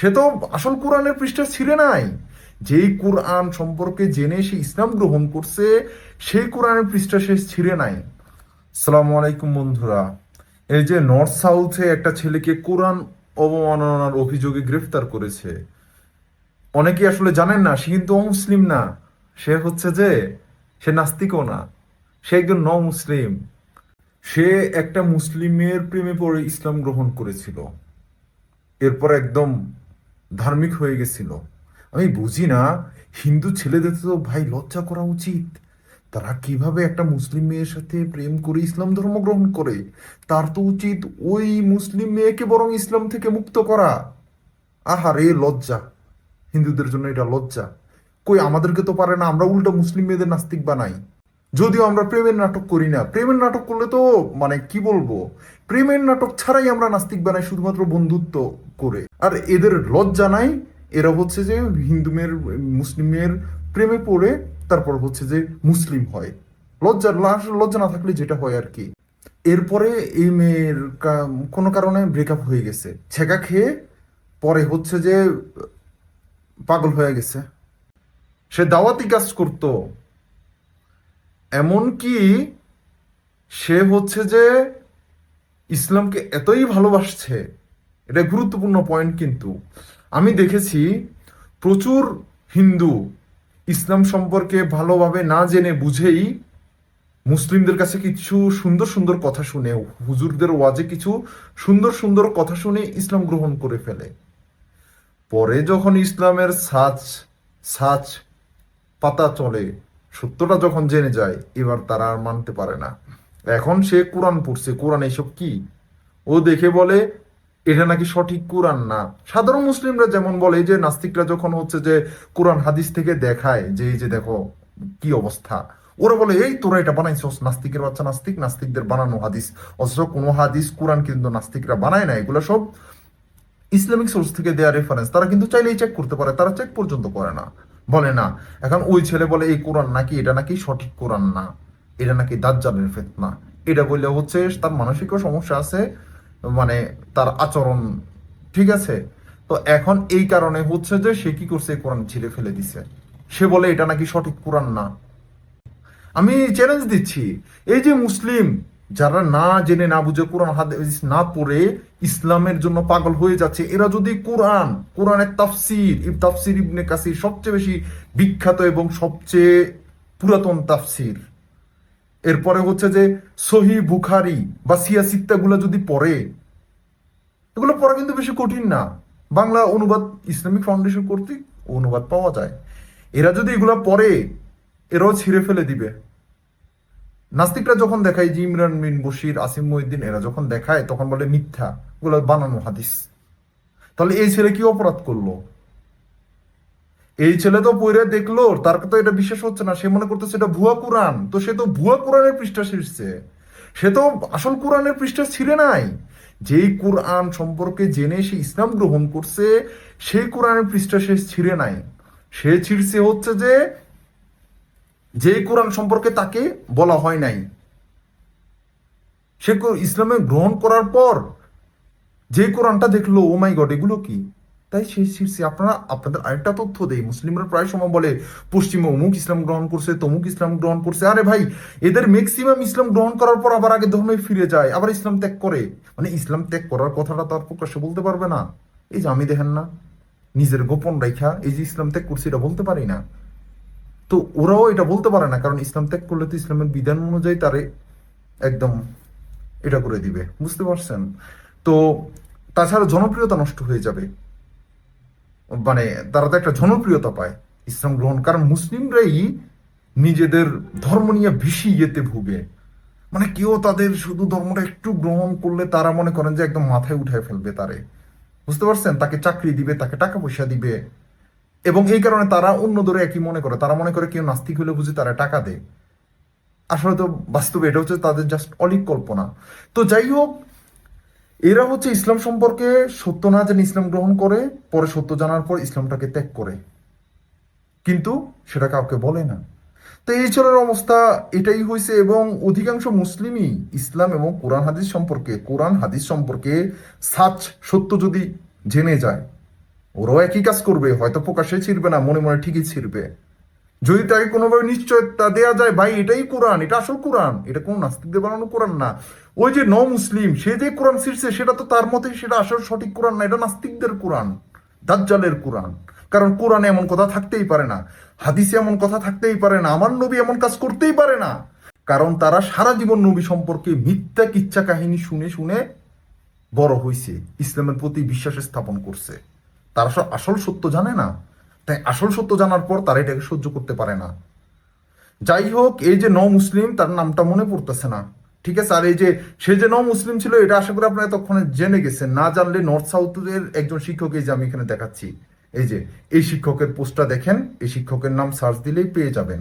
সে তো আসল কোরআনের পৃষ্ঠা ছিঁড়ে নাই। যেই কোরআন সম্পর্কে জেনে সে ইসলাম গ্রহণ করছে, সেই কোরআনের পৃষ্ঠা সে ছিঁড়ে নাই। সালাম আলাইকুম বন্ধুরা। এই যে নর্থ সাউথে একটা ছেলেকে কোরআন অবমাননার অভিযোগে গ্রেফতার করেছে। অনেকে আসলে জানেন না, সে কিন্তু অমুসলিম না। সে হচ্ছে যে, সে নাস্তিকও না। সে একজন ন মুসলিম সে একটা মুসলিমের প্রেমে পড়ে ইসলাম গ্রহণ করেছিল। এরপর একদম ধার্মিক হয়ে গেছিল। আমি বুঝি না, হিন্দু ছেলেদের তো ভাই লজ্জা করা উচিত। তারা কীভাবে একটা মুসলিম মেয়ের সাথে প্রেম করে ইসলাম ধর্ম গ্রহণ করে? তার তো উচিত ওই মুসলিম মেয়েকে বরং ইসলাম থেকে মুক্ত করা। আহারে লজ্জা। হিন্দুদের জন্য এটা লজ্জা। কই, আমাদেরকে তো পারে না, আমরা উল্টো মুসলিম মেয়েদের নাস্তিক বানাই। যদিও আমরা প্রেমের নাটক করি না, প্রেমের নাটক করলে তো মানে কি বলব? প্রেমের নাটক ছাড়াই আমরা নাস্তিক বানাই শুধুমাত্র বন্ধুত্ব করে। আর এদের লজ্জা নাই, এরা হচ্ছে যে হিন্দু মেয়ের, মুসলিম মেয়ের প্রেমে পড়ে, তারপর হচ্ছে যে মুসলিম হয়। লজ্জা, লাশ- লজ্জা না থাকলে যেটা হয় আর কি। এরপরে এই মেয়ের কোনো কারণে ব্রেকআপ হয়ে গেছে। ছেঁকা খেয়ে পরে হচ্ছে যে পাগল হয়ে গেছে। সে দাওয়াতি কাজ করতো। এমনকি সে হচ্ছে যে ইসলামকে এতই ভালোবাসছে, এটা গুরুত্বপূর্ণ পয়েন্ট কিন্তু। আমি দেখেছি প্রচুর হিন্দু ইসলাম সম্পর্কে ভালোভাবে না জেনে বুঝেই মুসলিমদের কাছে কিছু সুন্দর সুন্দর কথা শুনে, হুজুরদের ওয়াজে কিছু সুন্দর সুন্দর কথা শুনে ইসলাম গ্রহণ করে ফেলে। পরে যখন ইসলামের সাজ সাজ পাতা চলে সত্যটা যখন জেনে যায়, এবার তারা আর মানতে পারে না। এখন সে কোরআন পড়ছে, কোরআন এইসব কি? ও দেখে বলে, এটা নাকি সঠিক কোরআন না। সাধারণ মুসলিমরা যেমন বলে যে নাস্তিকরা যখন হচ্ছে যে কোরআন হাদিস থেকে দেখায় যে, এই যে দেখো কি অবস্থা, ওরা বলে, এই তোরা এটা বানাইছস, নাস্তিকের বাচ্চা নাস্তিক, নাস্তিকদের বানানো হাদিস। অথচ কোনো হাদিস, কোরআন কিন্তু নাস্তিকরা বানায় না, এগুলো সব ইসলামিক সোর্স থেকে দেওয়া রেফারেন্স তারা কিন্তু চাইলেই চেক করতে পারে, তারা চেক পর্যন্ত করে না। বলে না। এখন ওই ছেলে বলে, এই কোরআন নাকি? এটা নাকি সঠিক কোরআন না। এটা নাকি দাজ্জালের ফেতনা। এটা বললে হচ্ছে তার মানসিক সমস্যা আছে মানে তার আচরণ ঠিক আছে। তো এখন এই কারণে হচ্ছে যে সে কি করছে কোরআন ছিঁড়ে ফেলে দিছে। সে বলে, এটা নাকি সঠিক কোরআন না? আমি চ্যালেঞ্জ দিচ্ছি। এই যে মুসলিম যারা না জেনে, না বুঝে কোরআন, হাদিস না পড়ে ইসলামের জন্য পাগল হয়ে যাচ্ছে। এরা যদি কোরআন কোরআনের তাফসির তাফসির ইবনে কাসির সবচেয়ে বেশি বিখ্যাত এবং সবচেয়ে পুরাতন তাফসির। এরপরে হচ্ছে যে সহি বুখারি বা সিয়াসিত্তাগুলো যদি পড়ে, এগুলো পড়া কিন্তু বেশি কঠিন না। বাংলা অনুবাদ ইসলামিক ফাউন্ডেশন কর্তৃক অনুবাদ পাওয়া যায়। এরা যদি এগুলো পড়ে, এরাও ছিঁড়ে ফেলে দিবে। নাস্তিকরা যখন দেখায় যে ইমরান বিন বশির আসিম মহিদ্দিন এরা যখন দেখায়, তখন বলে মিথ্যা। এগুলো বানানো হাদিস। তাহলে এই ছেলে কি অপরাধ করল? এই ছেলে তো পইরে দেখল, তার তো এটা বিশ্বাস হচ্ছে না। সে মনে করতেছে এটা ভুয়া কোরআন। তো সে তো ভুয়া কোরআনের পৃষ্ঠা ছিঁড়ছে। সে তো আসল কোরআনের পৃষ্ঠা ছিঁড়ে নাই। যেই কোরআন সম্পর্কে জেনে সে ইসলাম গ্রহণ করছে, সেই কোরআনের পৃষ্ঠা সে ছিঁড়ে নাই। সে ছিঁড়ছে হচ্ছে যে যে কোরআন সম্পর্কে তাকে বলা হয় নাই, সে ইসলামে গ্রহণ করার পর যে কোরআনটা দেখল ও মাই গড এগুলো কি? তাই সেই শীর্ষে আপনারা, আপনাদের আরেকটা তথ্য দেয় মুসলিমরা প্রায় সময় বলে, পশ্চিমে অমুক ইসলাম গ্রহণ করছে, তমুক ইসলাম গ্রহণ করছে। আরে ভাই, এদের ম্যাক্সিমাম ইসলাম গ্রহণ করার পর আবার আগে ধর্মে ফিরে যায়, আবার ইসলাম ত্যাগ করে। মানে ইসলাম ত্যাগ করার কথাটা তার প্রকাশ্যে বলতে পারবে না। এই যে আমি দেখেন না, নিজের গোপন রেখা, এই যে ইসলাম ত্যাগ করছে, এটা বলতে পারি না। তো ওরাও এটা বলতে পারে না, কারণ ইসলাম ত্যাগ করলে তো ইসলামের বিধান অনুযায়ী তারে একদম এটা করে দিবে, বুঝতে পারছেন? তো তাছাড়া জনপ্রিয়তা নষ্ট হয়ে যাবে। মানে তারা তো একটা জনপ্রিয়তা পায় ইসলাম গ্রহণ, কারণ মুসলিমরাই নিজেদের ধর্ম নিয়ে বেশি ইয়েতে ভুগে। মানে কেউ তাদের শুধু ধর্মটা একটু গ্রহণ করলে তারা মনে করেন যে একদম মাথায় উঠায় ফেলবে তারে। বুঝতে পারছেন? তাকে চাকরি দিবে, তাকে টাকা পয়সা দিবে। এবং এই কারণে তারা অন্য ধরে একই মনে করে। তারা মনে করে কেউ নাস্তিক হলে বুঝি তারা টাকা দেয়। আসলে তো বাস্তবে এটা হচ্ছে তাদের জাস্ট অলিক কল্পনা। তো যাই হোক, এরা হচ্ছে ইসলাম সম্পর্কে সত্য না জেনে ইসলাম গ্রহণ করে, পরে সত্য জানার পর ইসলামটাকে ত্যাগ করে। কিন্তু সেটা কাউকে বলে না। তো এই ছেলের অবস্থা, এটাই হয়েছে এবং অধিকাংশ মুসলিমই ইসলাম এবং কোরআন হাদিস সম্পর্কে, কোরআন হাদিস সম্পর্কে সাচ সত্য যদি জেনে যায় ওরাও একই কাজ করবে? হয়তো প্রকাশ্যে ছিড়বে না, মনে মনে ঠিকই ছিড়বে। যদি তাকে কোনোভাবে নিশ্চয়তা দেয়া যায়, ভাই, এটাই কোরআন, এটা আসল কোরআন। এটা কোন নাস্তিকদের বানানো কোরআন না। ওই যে ন মুসলিম, সে যে কোরআন ছিঁড়ছে, সেটা তো তার মতে সেটা আসল সঠিক কোরআন না, এটা নাস্তিকদের কোরআন, দাজ্জালের কোরআন। কারণ কোরআনে এমন কথা থাকতেই পারে না, হাদিসে এমন কথা থাকতেই পারে না, আমার নবী এমন কাজ করতেই পারে না। কারণ তারা সারা জীবন নবী সম্পর্কে মিথ্যা কিচ্ছা কাহিনী শুনে শুনে বড় হয়েছে ইসলামের প্রতি বিশ্বাস স্থাপন করছে। তারা আসল সত্য জানে না। তাই আসল সত্য জানার পর তারা এটাকে সহ্য করতে পারে না। যাই হোক, এই যে ন মুসলিম, তার নামটা মনে পড়তেছে না। ঠিক আছে? আর এই যে, সে যে ন মুসলিম ছিল, এটা আশা করি আপনারা তখন জেনে গেছেন। না জানলে নর্থ সাউথের একজন শিক্ষক, এই যে আমি এখানে দেখাচ্ছি। এই যে, এই শিক্ষকের পোস্টটা দেখেন, এই শিক্ষকের নাম সার্চ দিলেই পেয়ে যাবেন।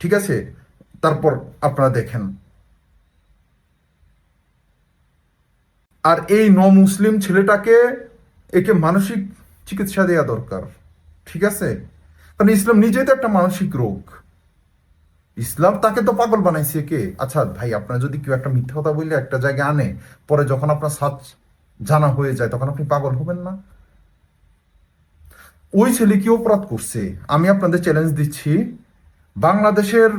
ঠিক আছে? তারপর আপনারা দেখেন। আর এই ন মুসলিম ছেলেটাকে একে মানসিক চিকিৎসা দেওয়া দরকার, ঠিক আছে? কারণ ইসলাম নিজেই তো একটা মানসিক রোগ। ইসলাম তাকে তো পাগল বানাইছে কে? আচ্ছা ভাই, আপনার যদি কেউ একটা মিথ্যা কথা বললে একটা জায়গায় আনে, পরে যখন আপনার সাজ জানা হয়ে যায়, তখন আপনি পাগল হবেন না? ওই ছেলে কি অপরাধ করছে? আমি আপনাদের চ্যালেঞ্জ দিচ্ছি, বাংলাদেশের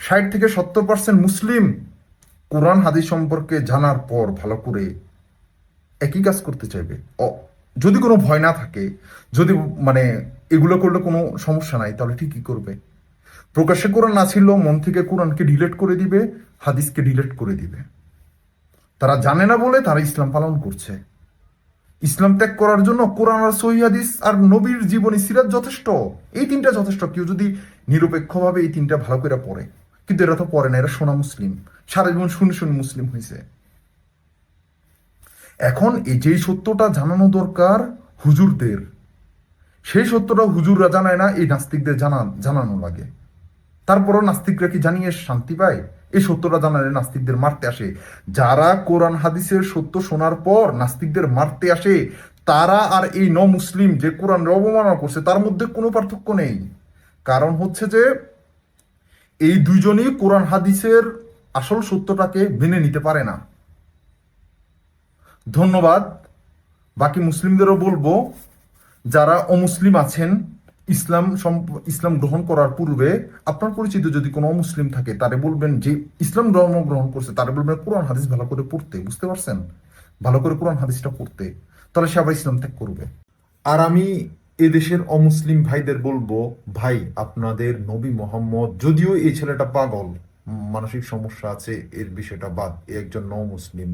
ষাট থেকে সত্তর পার্সেন্ট মুসলিম কোরআন হাদিস সম্পর্কে জানার পর ভালো করে একই কাজ করতে চাইবে। যদি কোনো ভয় না থাকে, যদি মানে এগুলো করলে কোনো সমস্যা নাই, তাহলে ঠিকই করবে। প্রকাশ্যে কোরআন না ছিল, মন থেকে কোরআনকে ডিলেট করে দিবে, হাদিসকে ডিলেট করে দিবে। তারা জানে না বলে তারা ইসলাম পালন করছে। ইসলাম ত্যাগ করার জন্য কোরআন আর সহি হাদিস আর নবীর জীবনী সিরাত যথেষ্ট। এই তিনটা যথেষ্ট। কেউ যদি নিরপেক্ষভাবে এই তিনটা ভালো করে পড়ে। কিন্তু এরা তো পড়ে না, এরা সোনা মুসলিম। সারা জীবন শুনে শুনে মুসলিম হয়েছে এখন এই যেই সত্যটা জানানো দরকার হুজুরদের, সেই সত্যটা হুজুররা জানায় না, এই নাস্তিকদের জানান জানানো লাগে। তারপরও নাস্তিকরা কি জানিয়ে শান্তি পায়? এই সত্যটা জানালে নাস্তিকদের মারতে আসে। যারা কোরআন, হাদিসের সত্য শোনার পর নাস্তিকদের মারতে আসে, তারা আর এই ন মুসলিম যে কোরআন অবমাননা করছে, তার মধ্যে কোনো পার্থক্য নেই। কারণ হচ্ছে যে, এই দুইজনই কোরআন, হাদিসের আসল সত্যটাকে মেনে নিতে পারে না। ধন্যবাদ। বাকি মুসলিমদেরও বলব, যারা অমুসলিম আছেন, ইসলাম ইসলাম গ্রহণ করার পূর্বে, আপনার পরিচিত যদি কোনো অমুসলিম থাকে, তারে বলবেন যে, ইসলাম ধর্ম গ্রহণ করছে, তারে বলবেন কোরআন হাদিস ভালো করে পড়তে, বুঝতে পারছেন? ভালো করে কোরআন হাদিসটা পড়তে, তাহলে সে আবার ইসলাম ত্যাগ করবে। আর আমি এদেশের অমুসলিম ভাইদের বলব, ভাই, আপনাদের নবী মোহাম্মদ, যদিও এই ছেলেটা পাগল, মানসিক সমস্যা আছে, এর বিষয়টা বাদ একজন ন মুসলিম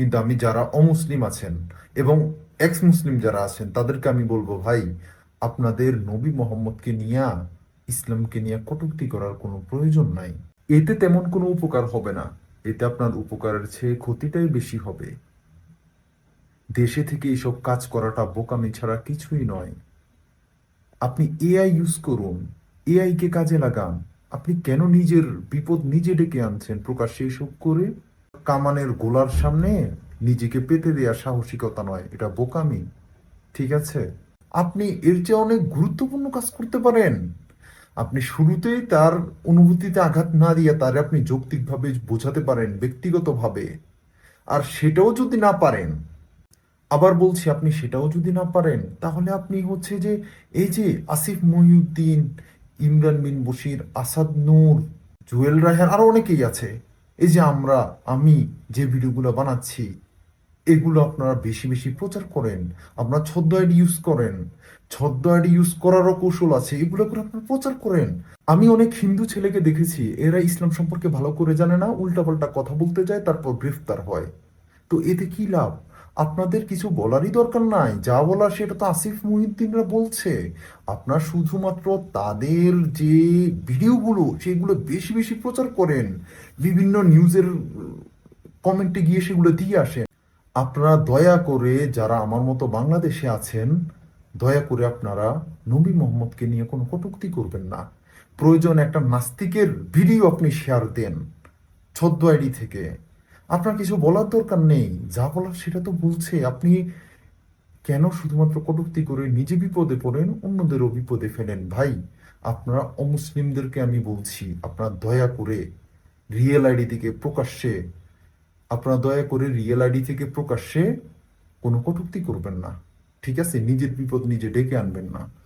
কিন্তু আমি যারা অমুসলিম আছেন এবং এক্স মুসলিম যারা আছেন, তাদেরকে আমি বলব, ভাই, আপনাদের নবী মোহাম্মদকে নিয়ে, ইসলামকে নিয়ে কটূক্তি করার কোনো প্রয়োজন নাই। এতে তেমন কোনো উপকার হবে না। এতে আপনার উপকারের চেয়ে ক্ষতিটাই বেশি হবে। দেশে থেকে এসব কাজ করাটা বোকামি ছাড়া কিছুই নয়। আপনি এআই ইউজ করুন। এআই কে কাজে লাগান। আপনি কেন নিজের বিপদ নিজে ডেকে আনছেন প্রকাশ্যে এসব করে? কামানের গোলার সামনে নিজেকে পেতে দেওয়ার সাহসিকতা নয়, এটা বোকামি। ঠিক আছে? আপনি এর চেয়ে অনেক গুরুত্বপূর্ণ কাজ করতে পারেন। আপনি শুরুতেই তার অনুভূতিতে আঘাত না দিয়ে তার আপনি যৌক্তিকভাবে বোঝাতে পারেন, ব্যক্তিগতভাবে। আর সেটাও যদি না পারেন, আবার বলছি আপনি সেটাও যদি না পারেন, তাহলে আপনি হচ্ছে যে এই যে আসিফ মহিউদ্দিন, ইমরান বিন বশির, আসাদ নূর, জুয়েল রায়হান আরও অনেকেই আছে। এই যে আমরা, আমি যে ভিডিওগুলো বানাচ্ছি, এগুলো আপনারা বেশি বেশি প্রচার করেন আপনারা ছদ্ম আইডি ইউজ করেন, ছদ্ম আইডি ইউজ করারও কৌশল আছে, এগুলো করে আপনারা প্রচার করেন। আমি অনেক হিন্দু ছেলেকে দেখেছি, এরা ইসলাম সম্পর্কে ভালো করে জানে না, উল্টাপাল্টা কথা বলতে যায়, তারপর গ্রেফতার হয়। তো এতে কি লাভ? আপনাদের কিছু বলারই দরকার নাই। যা বলার সেটা তো আসিফ মহিউদ্দিনরা বলছে। আপনার শুধুমাত্র তাদের যে ভিডিওগুলো, সেগুলো বেশি বেশি প্রচার করেন। বিভিন্ন নিউজের কমেন্টে গিয়ে সেগুলো দিয়ে আসেন। আপনারা দয়া করে যারা আমার মতো বাংলাদেশে আছেন, দয়া করে আপনারা নবী মোহাম্মদকে নিয়ে কোনো কটুক্তি করবেন না। প্রয়োজন একটা নাস্তিকের ভিডিও আপনি শেয়ার দেন। ছদ্ম আইডি থেকে। আপনার কিছু বলার দরকার নেই। যা বলার সেটা তো বলছে। আপনি কেন শুধুমাত্র কটুক্তি করে নিজে বিপদে পড়েন, অন্যদেরও বিপদে ফেলেন? ভাই, আপনারা অমুসলিমদেরকে আমি বলছি, আপনারা দয়া করে রিয়েল আইডি থেকে প্রকাশ্যে, আপনারা দয়া করে রিয়েল আইডি থেকে প্রকাশ্যে কোনো কটূক্তি করবেন না। ঠিক আছে? নিজের বিপদ নিজে ডেকে আনবেন না।